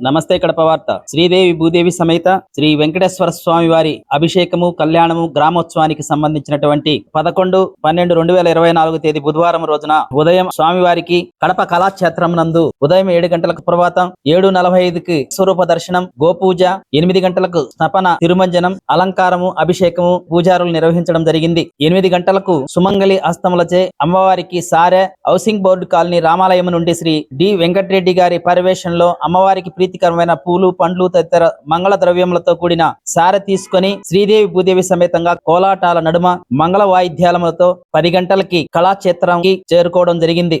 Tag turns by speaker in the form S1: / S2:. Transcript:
S1: నమస్తే కడప వార్త. శ్రీదేవి భూదేవి సమేత శ్రీ వెంకటేశ్వర స్వామి వారి అభిషేకము కళ్యాణము గ్రామోత్సవానికి సంబంధించినటువంటి పదకొండు పన్నెండు రెండు వేల ఇరవై నాలుగు తేదీ బుధవారం రోజున ఉదయం స్వామివారికి కడప కళాక్షేత్రం నందు ఉదయం ఏడు గంటలకు ప్రభాతం ఏడు నలభై ఐదుకి స్వరూప దర్శనం గోపూజ ఎనిమిది గంటలకు స్నపన తిరుమంజనం అలంకారము అభిషేకము పూజారులు నిర్వహించడం జరిగింది. ఎనిమిది గంటలకు సుమంగలి హస్తములచే అమ్మవారికి సారె హౌసింగ్ బోర్డు కాలనీ రామాలయం నుండి శ్రీ డి వెంకటరెడ్డి గారి పర్యవేక్షణలో అమ్మవారికి ప్రీతికరమైన పూలు పండ్లు తదితర మంగళ ద్రవ్యములతో కూడిన సార తీసుకొని శ్రీదేవి భూదేవి సమేతంగా కోలాటాల నడుమ మంగళ వాయిద్యాలములతో పది గంటలకి కళాక్షేత్రంకి చేరుకోవడం జరిగింది.